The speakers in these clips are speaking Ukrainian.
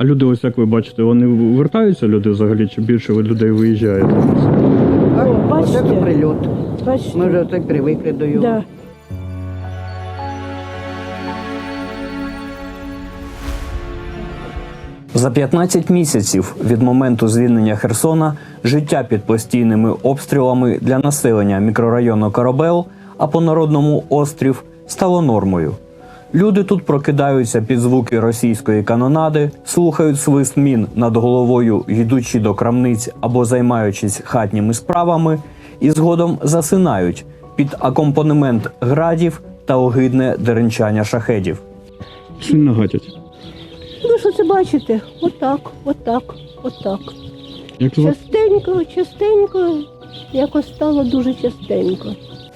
А люди, ось як ви бачите, вони вертаються люди взагалі, чи більше ви людей виїжджає? А, О, бачите? то прильот. Бачите? Ми вже так привикли до його. Да. За 15 місяців від моменту звільнення Херсона життя під постійними обстрілами для населення мікрорайону Корабел, а по народному острів стало нормою. Люди тут прокидаються під звуки російської канонади, слухають свист мін над головою, йдучи до крамниць або займаючись хатніми справами, і згодом засинають під акомпанемент градів та огидне деренчання шахедів. Сильно гатять. Ви що це бачите? Отак, отак, отак. Як? Частенько, частенько, якось стало дуже частенько.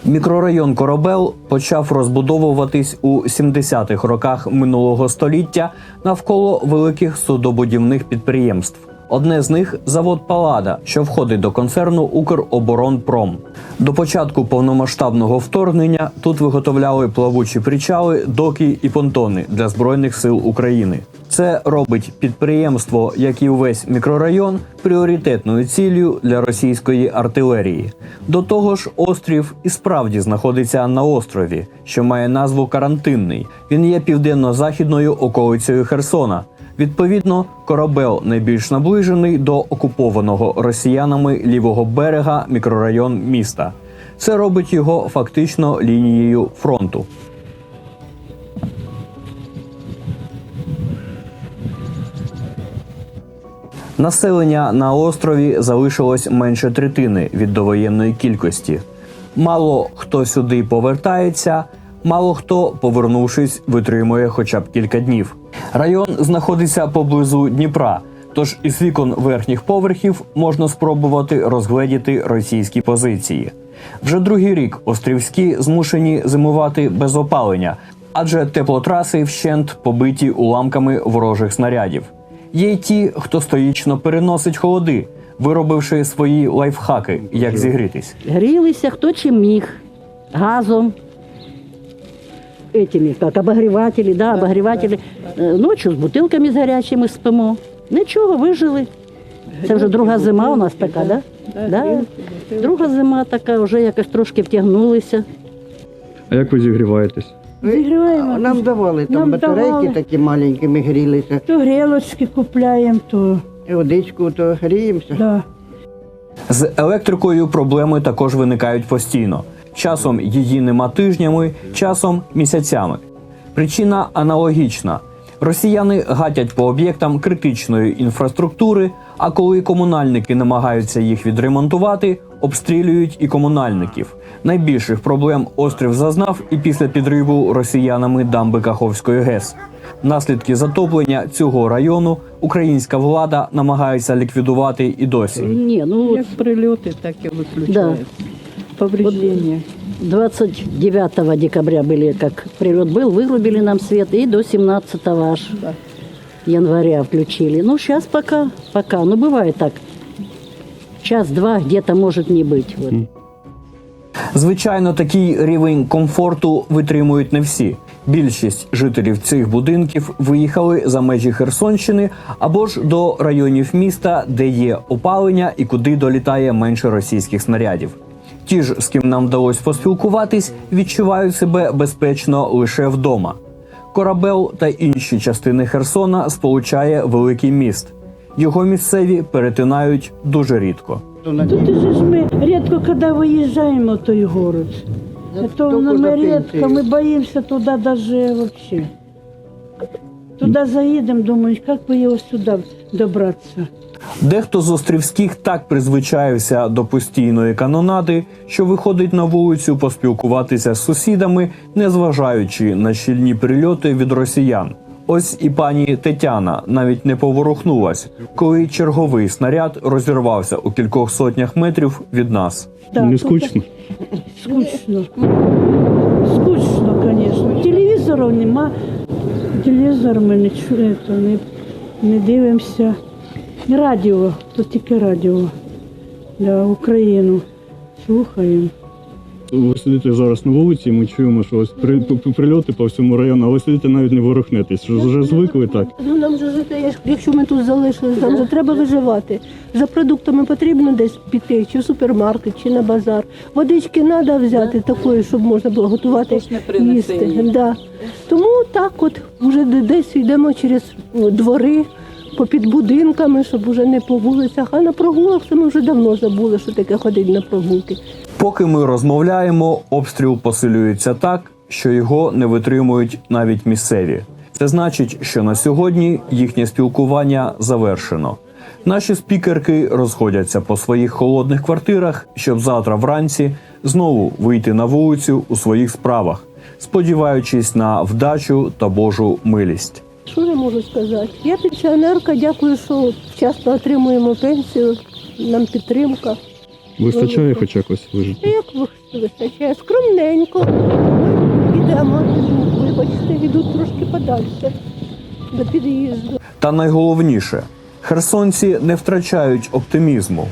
Мікрорайон Коробел почав розбудовуватись у 70-х роках минулого століття навколо великих судобудівних підприємств. Одне з них завод Палада, що входить до концерну Укроборонпром. До початку повномасштабного вторгнення тут виготовляли плавучі причали, доки і понтони для збройних сил України. Це робить підприємство, як і увесь мікрорайон, пріоритетною ціллю для російської артилерії. До того ж, острів і справді знаходиться на острові, що має назву карантинний. Він є південно-західною околицею Херсона. Відповідно, корабел найбільш наближений до окупованого росіянами лівого берега мікрорайон міста. Це робить його фактично лінією фронту. Населення на острові залишилось менше третини від довоєнної кількості. Мало хто сюди повертається, мало хто, повернувшись, витримує хоча б кілька днів. Район знаходиться поблизу Дніпра, тож із вікон верхніх поверхів можна спробувати розгледіти російські позиції. Вже другий рік острівські змушені зимувати без опалення, адже теплотраси вщент побиті уламками ворожих снарядів. Є й ті, хто стоїчно переносить холоди, виробивши свої лайфхаки, як зігрітись. Грілися хто чим міг. Газом. Этими, как обогрівателі, да, обогрівателі. Е, Ночі з бутилками з гарячими спимо. Нічого, вижили. Це вже друга зима у нас така, да? Да. Друга зима така, вже якось трошки втягнулися. А як ви зігріваєтесь? Зігріваємо. Нам давали там Нам батарейки давали. такі маленькі, ми грілися. То грілочки купляємо, то І водичку, то гріємося. да. З електрикою проблеми також виникають постійно. Часом її нема тижнями, часом місяцями. Причина аналогічна. Росіяни гатять по об'єктам критичної інфраструктури, а коли комунальники намагаються їх відремонтувати, обстрілюють і комунальників. Найбільших проблем острів зазнав і після підриву росіянами дамби Каховської ГЕС. Наслідки затоплення цього району українська влада намагається ліквідувати і досі. Ні, ну Як прильоти, так і виключають Повреждення. 29 декабря были, как прилет был, вырубили нам свет, и до 17 аж января включили. Ну, сейчас пока, пока, ну, бывает так. Час-два где-то может не быть. Вот. Звичайно, такий рівень комфорту витримують не всі. Більшість жителів цих будинків виїхали за межі Херсонщини або ж до районів міста, де є опалення і куди долітає менше російських снарядів. Ті ж, з ким нам вдалося поспілкуватись, відчувають себе безпечно лише вдома. Корабел та інші частини Херсона сполучає великий міст. Його місцеві перетинають дуже рідко. То на Тут же ж мы редко когда выезжаем в той город. Ну, Это только мы за редко, пенсию. мы боимся туда даже вообще. Туда заедем, думаешь, как Дехто з острівських так призвичаївся до постійної канонади, що виходить на вулицю поспілкуватися з сусідами, незважаючи на щільні прильоти від росіян. Ось і пані Тетяна навіть не поворухнулась, коли черговий снаряд розірвався у кількох сотнях метрів від нас. Да, не тут скучно? Скучно. Скучно, конечно. Телевізору нема. Телевізор ми не чуємо, не, не дивимося. І Радіо, тут тільки радіо для Україну. Слухаємо. Ви сидите зараз на вулиці, і ми чуємо, що ось при, при- прильоти по всьому району, а ви сидите навіть не ворухнетесь. Що вже звикли так. Ну, нам же жити, якщо ми тут залишились, нам же треба виживати. За продуктами потрібно десь піти, чи в супермаркет, чи на базар. Водички треба взяти такої, щоб можна було готувати їсти. Да. Тому так от вже десь йдемо через двори, попід будинками, щоб вже не по вулицях, а на прогулах ми вже давно забули, що таке ходить на прогулки. Поки ми розмовляємо, обстріл посилюється так, що його не витримують навіть місцеві. Це значить, що на сьогодні їхнє спілкування завершено. Наші спікерки розходяться по своїх холодних квартирах, щоб завтра вранці знову вийти на вулицю у своїх справах, сподіваючись на вдачу та Божу милість. Що я можу сказати? Я пенсіонерка, дякую, що вчасно отримуємо пенсію, нам підтримка. Вистачає хоч якось вижити. Як вистачає? Скромненько. Ми йдемо, вибачте, йдуть трошки подальше до під'їзду. Та найголовніше, херсонці не втрачають оптимізму.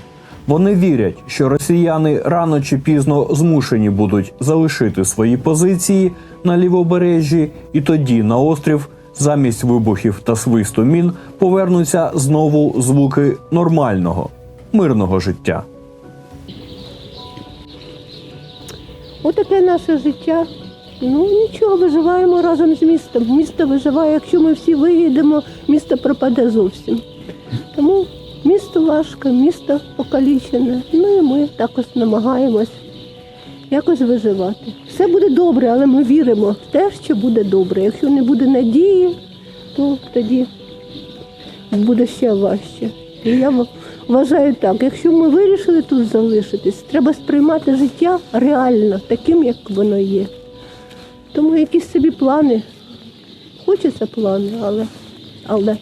Вони вірять, що росіяни рано чи пізно змушені будуть залишити свої позиції на лівобережжі, і тоді на острів замість вибухів та свисту мін повернуться знову звуки нормального, мирного життя. Отаке наше життя. Ну нічого, виживаємо разом з містом. Місто виживає. Якщо ми всі виїдемо, місто пропаде зовсім. Тому місто важко, місто покалічене. Ну і ми також намагаємось якось виживати. Все буде добре, але ми віримо в те, що буде добре. Якщо не буде надії, то тоді буде ще важче. І я вважаю так, якщо ми вирішили тут залишитись, треба сприймати життя реально, таким, як воно є. Тому якісь собі плани. Хочеться плани, але, але